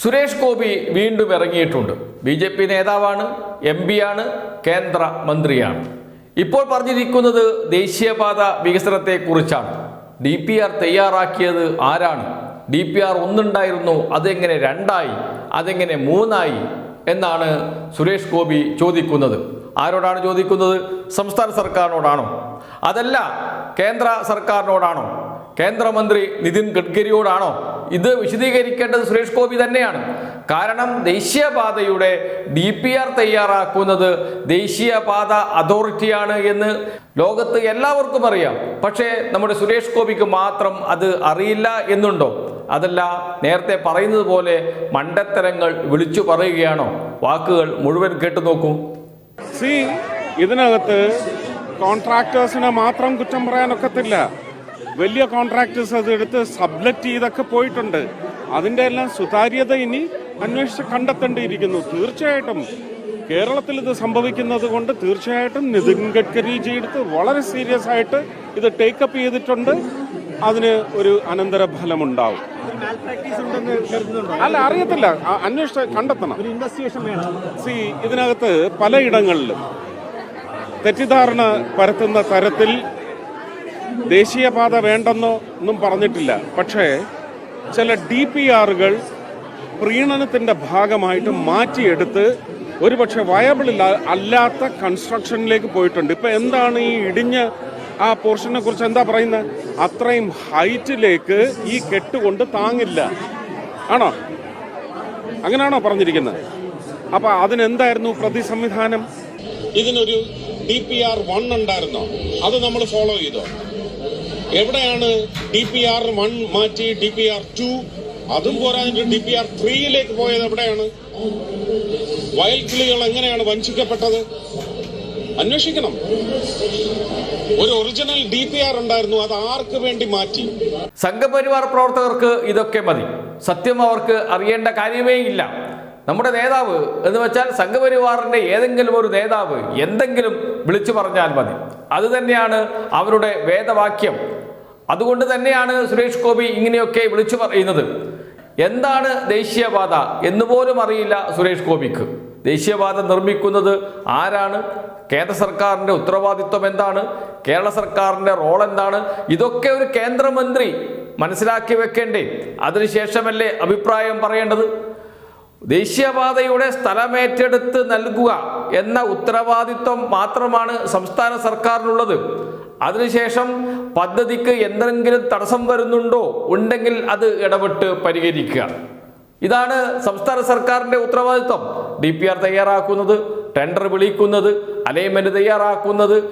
സുരേഷ് ഗോപി വീണ്ടും ഇറങ്ങിയിട്ടുണ്ട്. B J P നേതാവാണ് എം ആണ് കേന്ദ്ര മന്ത്രിയാണ്. ഇപ്പോൾ പറഞ്ഞിരിക്കുന്നത് ദേശീയപാത വികസനത്തെക്കുറിച്ചാണ്. ഡി പി ആർ തയ്യാറാക്കിയത് ആരാണ്? ഡി പി ആർ ഒന്നുണ്ടായിരുന്നു അതെങ്ങനെ രണ്ടായി അതെങ്ങനെ മൂന്നായി എന്നാണ് സുരേഷ് ഗോപി ചോദിക്കുന്നത്. ആരോടാണ് ചോദിക്കുന്നത്? സംസ്ഥാന സർക്കാരിനോടാണോ? അതല്ല കേന്ദ്ര സർക്കാരിനോടാണോ? കേന്ദ്രമന്ത്രി നിതിൻ ഗഡ്കരിയോടാണോ? ഇത് വിശദീകരിക്കേണ്ടത് സുരേഷ് ഗോപി തന്നെയാണ്. കാരണം ദേശീയപാതയുടെ ഡി പി ആർ തയ്യാറാക്കുന്നത് ദേശീയപാത അതോറിറ്റിയാണ് എന്ന് ലോകത്ത് എല്ലാവർക്കും അറിയാം. പക്ഷേ നമ്മുടെ സുരേഷ് ഗോപിക്ക് മാത്രം അത് അറിയില്ല എന്നുണ്ടോ? അതല്ല നേരത്തെ പറയുന്നത് പോലെ മണ്ടത്തരങ്ങൾ വിളിച്ചു പറയുകയാണോ? വാക്കുകൾ മുഴുവൻ കേട്ടു നോക്കൂ. ഇതിനകത്ത് കോൺട്രാക്ടേഴ്സിനെ മാത്രം കുറ്റം പറയാനൊക്കത്തില്ല. വലിയ കോൺട്രാക്ടേഴ്സ് അതെടുത്ത് സബ്ലറ്റ് ചെയ്തൊക്കെ പോയിട്ടുണ്ട്. അതിന്റെ എല്ലാം സുതാര്യത ഇനി അന്വേഷിച്ച് കണ്ടെത്തേണ്ടിയിരിക്കുന്നു. തീർച്ചയായിട്ടും കേരളത്തിൽ ഇത് സംഭവിക്കുന്നത് കൊണ്ട് തീർച്ചയായിട്ടും നിതിൻ ഗഡ്കരി എടുത്ത് വളരെ സീരിയസ് ആയിട്ട് ഇത് ടേക്കപ്പ് ചെയ്തിട്ടുണ്ട്. അതിന് ഒരു അനന്തര ഫലമുണ്ടാവും അല്ല അറിയത്തില്ല. അന്വേഷിച്ച് കണ്ടെത്തണം. സി ഇതിനകത്ത് പലയിടങ്ങളിലും തെറ്റിദ്ധാരണ പരത്തുന്ന തരത്തിൽ ദേശീയപാത വേണ്ടെന്നോ ഒന്നും പറഞ്ഞിട്ടില്ല. പക്ഷേ ചില ഡി പി ആറുകൾ പ്രീണനത്തിന്റെ ഭാഗമായിട്ട് മാറ്റിയെടുത്ത് ഒരുപക്ഷെ വയബിൾ അല്ലാത്ത കൺസ്ട്രക്ഷനിലേക്ക് പോയിട്ടുണ്ട്. ഇപ്പൊ എന്താണ് ഈ ഇടിഞ്ഞ ആ പോർഷനെ കുറിച്ച് എന്താ പറയുന്നത്? അത്രയും ഹൈറ്റിലേക്ക് ഈ കെട്ടുകൊണ്ട് താങ്ങില്ല. ആണോ? അങ്ങനെയാണോ പറഞ്ഞിരിക്കുന്നത്? അപ്പൊ അതിനെന്തായിരുന്നു പ്രതി സംവിധാനം ഇതിനൊരു ഡി പി ആർ വൺ ഉണ്ടായിരുന്നോ? അത് നമ്മൾ ഫോളോ ചെയ്തോ? എവിടെയാണ് ഡി പി ആർ വൺ മാറ്റി ഡി പി ആർ ടു അതും പോരാഞ്ഞിട്ട് ഡി പി ആർ ത്രീയിലേക്ക് പോയത് എവിടെയാണ്? വയൽ കിളികൾ എങ്ങനെയാണ് വഞ്ചിക്കപ്പെട്ടത്? അന്വേഷിക്കണം. ഒരു ഒറിജിനൽ ഡി പി ആർ ഉണ്ടായിരുന്നു അത് ആർക്ക് വേണ്ടി മാറ്റി? സംഘപരിവാർ പ്രവർത്തകർക്ക് ഇതൊക്കെ മതി. സത്യം അവർക്ക് അറിയേണ്ട കാര്യമേ ഇല്ല. നമ്മുടെ നേതാവ് എന്ന് വെച്ചാൽ സംഘപരിവാറിന്റെ ഏതെങ്കിലും ഒരു നേതാവ് എന്തെങ്കിലും വിളിച്ചു പറഞ്ഞാൽ മതി. അത് തന്നെയാണ് അവരുടെ വേദവാക്യം. അതുകൊണ്ട് തന്നെയാണ് സുരേഷ് ഗോപി ഇങ്ങനെയൊക്കെ വിളിച്ചു പറയുന്നത്. എന്താണ് ദേശീയപാത എന്ന് പോലും അറിയില്ല സുരേഷ് ഗോപിക്ക്. ദേശീയപാത നിർമ്മിക്കുന്നത് ആരാണ്? കേന്ദ്ര സർക്കാരിന്റെ ഉത്തരവാദിത്വം എന്താണ്? കേരള സർക്കാരിന്റെ റോൾ എന്താണ്? ഇതൊക്കെ ഒരു കേന്ദ്രമന്ത്രി മനസ്സിലാക്കി വെക്കേണ്ടേ. അതിനുശേഷമല്ലേ അഭിപ്രായം പറയേണ്ടത്? ദേശീയപാതയുടെ സ്ഥലമേറ്റെടുത്ത് നൽകുക എന്ന ഉത്തരവാദിത്വം മാത്രമാണ് സംസ്ഥാന സർക്കാരിനുള്ളത്. അതിനുശേഷം പദ്ധതിക്ക് എന്തെങ്കിലും തടസ്സം വരുന്നുണ്ടോ ഉണ്ടെങ്കിൽ അത് ഇടപെട്ട് പരിഹരിക്കുക. ഇതാണ് സംസ്ഥാന സർക്കാരിന്റെ ഉത്തരവാദിത്വം. ഡി പി ആർ തയ്യാറാക്കുന്നത് ടെൻഡർ വിളിക്കുന്നത് അലൈൻമെന്റ് തയ്യാറാക്കുന്നത്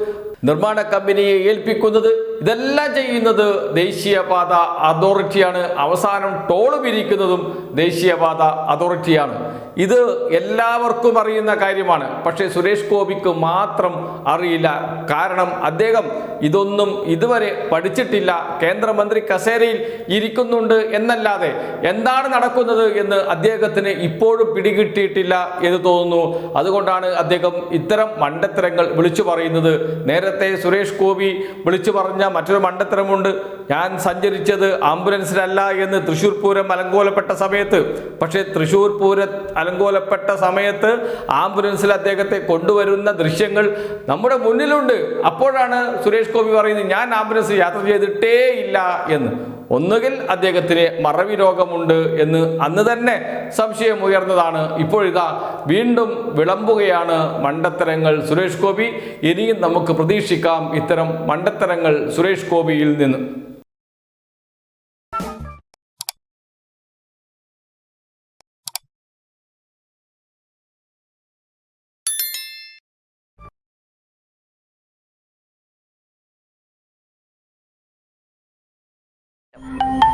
നിർമ്മാണ കമ്പനിയെ ഏൽപ്പിക്കുന്നത് ഇതെല്ലാം ചെയ്യുന്നത് ദേശീയപാത അതോറിറ്റിയാണ്. അവസാനം ടോൾ പിരിക്കുന്നതും ദേശീയപാത അതോറിറ്റിയാണ്. ഇത് എല്ലാവർക്കും അറിയുന്ന കാര്യമാണ്. പക്ഷേ സുരേഷ് ഗോപിക്ക് മാത്രം അറിയില്ല. കാരണം അദ്ദേഹം ഇതൊന്നും ഇതുവരെ പഠിച്ചിട്ടില്ല. കേന്ദ്രമന്ത്രി കസേരയിൽ ഇരിക്കുന്നുണ്ട് എന്നല്ലാതെ എന്താണ് നടക്കുന്നത് എന്ന് അദ്ദേഹത്തിന് ഇപ്പോഴും പിടികിട്ടിയിട്ടില്ല എന്ന് തോന്നുന്നു. അതുകൊണ്ടാണ് അദ്ദേഹം ഇത്തരം മണ്ടത്തരങ്ങൾ വിളിച്ചു പറയുന്നത്. നേരത്തെ സുരേഷ് ഗോപി വിളിച്ചു പറഞ്ഞ മറ്റൊരു മണ്ടത്തരമുണ്ട്. ഞാൻ സഞ്ചരിച്ചത് ആംബുലൻസിലല്ല എന്ന് തൃശ്ശൂർ പൂരം അലങ്കോലപ്പെട്ട സമയത്ത്. പക്ഷേ തൃശ്ശൂർ പൂരം അലങ്കോലപ്പെട്ട സമയത്ത് ആംബുലൻസിൽ അദ്ദേഹത്തെ കൊണ്ടുവരുന്ന ദൃശ്യങ്ങൾ നമ്മുടെ മുന്നിലുണ്ട്. അപ്പോഴാണ് സുരേഷ് ഗോപി പറയുന്നത് ഞാൻ ആംബുലൻസ് യാത്ര ചെയ്തിട്ടേ ഇല്ല എന്ന്. ഒന്നുകിൽ അദ്ദേഹത്തിന് മറവി രോഗമുണ്ട് എന്ന് അന്ന് തന്നെ സംശയം ഉയർന്നതാണ്. ഇപ്പോഴിതാ വീണ്ടും വിളമ്പുകയാണ് മണ്ടത്തരങ്ങൾ സുരേഷ് ഗോപി. ഇനിയും നമുക്ക് പ്രതീക്ഷിക്കാം ഇത്തരം മണ്ടത്തരങ്ങൾ സുരേഷ് ഗോപിയിൽ നിന്ന്. you